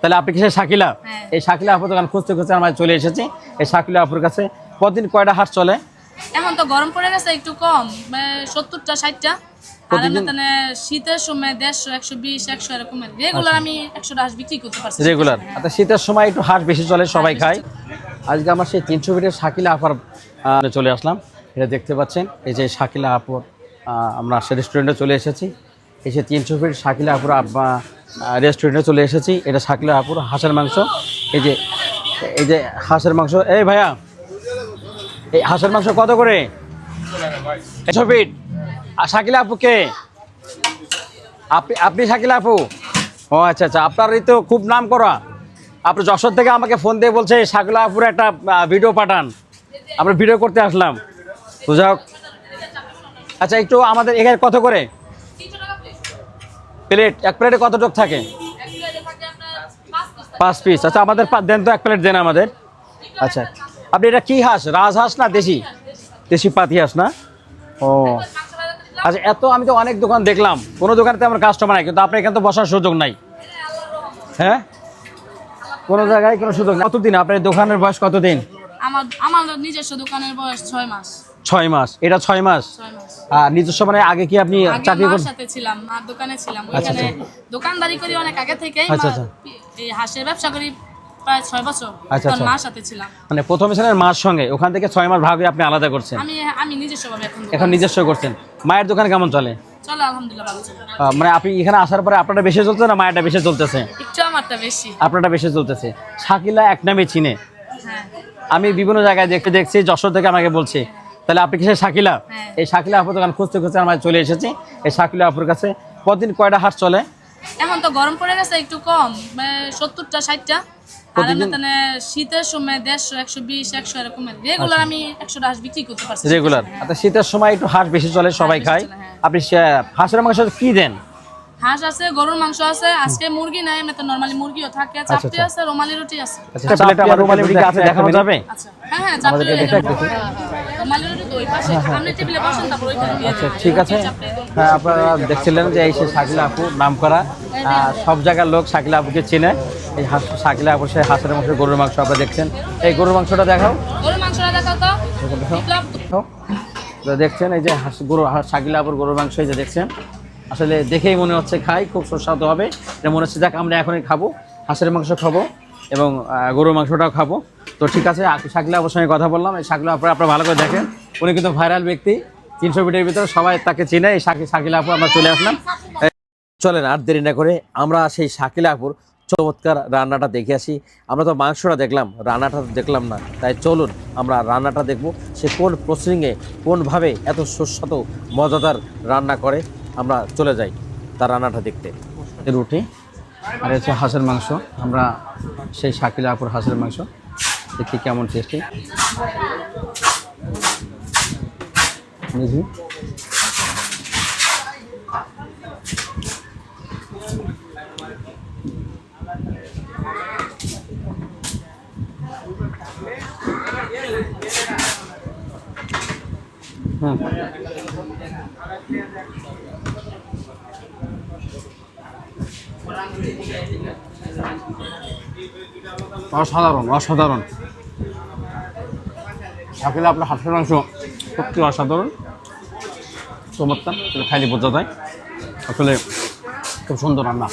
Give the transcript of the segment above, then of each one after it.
তাহলে আপনি কিসের শাকিলা? হ্যাঁ। এই শাকিলা আপুর দোকান খুঁজতে খুঁজতে আমরা চলে এসেছি। এই শাকিলা আপুর কাছে প্রতিদিন কয়টা হাট চলে? এখন তো গরম পড়ে গেছে একটু কম সত্তরটা ষাটটা। শীতের সময় দেড়শো একশো বিশ একশো এরকম রেগুলার আমি একশো হাঁস বিক্রি করতে পারছি রেগুলার আচ্ছা শীতের সময় একটু বেশি চলে সবাই খায়। আজকে আমার সেই তিনশো ফিটের শাকিলা আপার চলে আসলাম। এটা দেখতে পাচ্ছেন এই যে শাকিলা আপুর আমরা সে রেস্টুরেন্টে চলে এসেছি। এই যে তিনশো ফিট শাকিলা আপুর আব্বা রেস্টুরেন্টে চলে এসেছি। এটা শাকিলা আপুর হাঁসের মাংস। এই যে এই যে হাঁসের মাংস। এই ভাইয়া, এই হাঁসের মাংস কত করে? একশো ফিট আর শাকিলা আপু কে? আপনি আপনি শাকিলা আপু? ও আচ্ছা আচ্ছা। আপনারই তো খুব নাম করা। আপনি যশোর থেকে আমাকে ফোন দিয়ে বলছে, শাকিলা আপুর একটা ভিডিও পাঠান। আমরা ভিডিও করতে আসলাম। তো আচ্ছা একটু আমাদের এখানে কত করে? প্লেট, এক প্লেটে কত কতটুক থাকে? পাঁচ পিস আচ্ছা আমাদের দেন তো এক প্লেট, দেন আমাদের। আচ্ছা আপনি এটা কি হাঁস? রাজহাঁস না দেশি? দেশি পাতি হাঁস না? ও। আচ্ছা এত আমি তো অনেক দোকান দেখলাম। কোনো দোকানে তো আমার কাস্টমার নাই, কিন্তু আপনার এখানে তো বসার সুযোগ নাই। হ্যাঁ? কোনো জায়গায় কোনো সুযোগ কতদিন? আপনার দোকানের বয়স কতদিন? আমার আমার নিজস্ব দোকানের বয়স ছয় মাস। ছয় মাস। এটা ছয় মাস? আর নিজস্ব মানে আগে কি আপনি চাকরি করেন সাথে ছিলাম মার দোকানে ছিলাম। আচ্ছা, ওইখানে দোকানদারি করি অনেক আগে থেকেই আচ্ছা, আচ্ছা। এই হাঁসের ব্যবসা করি প্রায় ছয় বছর। আচ্ছা, তখন আচ্ছা। মার সাথে ছিলাম। মানে প্রথমে ছিলেন মার সঙ্গে ওখান থেকে ছয় মাস ভাগ আপনি আলাদা করছেন। আমি আমি নিজস্ব ভাবে এখন এখন নিজস্ব করছেন। মায়ের দোকান কেমন চলে? চলো আলহামদুলিল্লাহ ভালো চলে। মানে আপনি এখানে আসার পরে আপনারটা বেশি চলছে না মায়েরটা বেশি চলতেছে? একটু আমারটা বেশি। আপনারটা বেশি চলতেছে। শাকিলা এক নামে চিনে। হ্যাঁ। আমি বিভিন্ন জায়গায় দেখতে দেখছি যশোর থেকে আমাকে বলছে তাহলে আপনি কিসের শাকিলা? হ্যাঁ। এই শাকিলা আপুর দোকান খুঁজতে খুঁজতে আমরা চলে এসেছি। এই শাকিলা আপুর কাছে। প্রতিদিন কয়টা হাট চলে? এখন তো গরম পড়ে গেছে একটু কম। সত্তরটা ষাটটা। আর প্রতিদিন- শীতের সময় দেড়শো একশো বিশ একশো এরকম রেগুলার আমি একশো হাঁস বিক্রি করতে পারছি। রেগুলার। আচ্ছা শীতের সময় একটু হাট বেশি চলে সবাই খায়। হ্যাঁ। আপনি হাঁসের মাংস কি দেন? হাঁস আছে গরুর মাংস আছে আজকে মুরগি নাই এমনি তো নর্মালি মুরগিও থাকে চাপটি আচ্ছা। আছে রুমালি রুটি আছে। আচ্ছা প্লেট আমার রুমালি রুটি আছে দেখানো যাবে? আচ্ছা। হ্যাঁ হ্যাঁ চাপটি। রুমালি ওইখানে দিয়ে আচ্ছা ঠিক আছে। হ্যাঁ আপনারা দেখছিলেন যে এই সে শাকিলা আপু নাম করা সব জায়গার লোক শাকিলা আপুকে চেনে। এই হাঁস শাকিলা আপুর সে হাঁসের মাংস গরুর মাংস আপনারা দেখছেন। এই গরুর মাংসটা দেখাও। দেখছেন এই যে হাঁস গরু শাকিলা আপুর গরুর মাংস এই যে দেখছেন। আসলে দেখেই মনে হচ্ছে খাই খুব সুস্বাদু হবে। এটা মনে হচ্ছে যাক আমরা এখনই খাব। হাঁসের মাংস খাব এবং গরুর মাংসটাও খাব। তো ঠিক আছে শাকিলা আপুর সঙ্গে কথা বললাম। এই শাকিলা আপু আপনারা ভালো করে দেখেন। উনি কিন্তু ভাইরাল ব্যক্তি। তিনশো মিটারের ভিতরে সবাই তাকে চিনে। এই শাকি শাকিলা আপু, আমরা চলে আসলাম। চলেন আর দেরি না করে আমরা সেই শাকিলা আপুর চমৎকার রান্নাটা দেখে আসি। আমরা তো মাংসটা দেখলাম, রান্নাটা দেখলাম না। তাই চলুন আমরা রান্নাটা দেখব। সে কোন প্রসঙ্গে কোনভাবে এত সুস্বাদু, মজাদার রান্না করে। আমরা চলে যাই তার রান্নাটা দেখতে। রুটি, আর হচ্ছে হাঁসের মাংস। আমরা সেই শাকিলা আপুর হাঁসের মাংস। দেখি কেমন টেস্টি হুম অসাধারণ অসাধারণ। আসলে আপনার হাঁসের মাংস সত্যি অসাধারণ। চমৎকার সেটা খাইলে বোঝা যায়। আসলে খুব সুন্দর রান্না।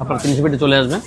আপনার তিনশো চলে আসবেন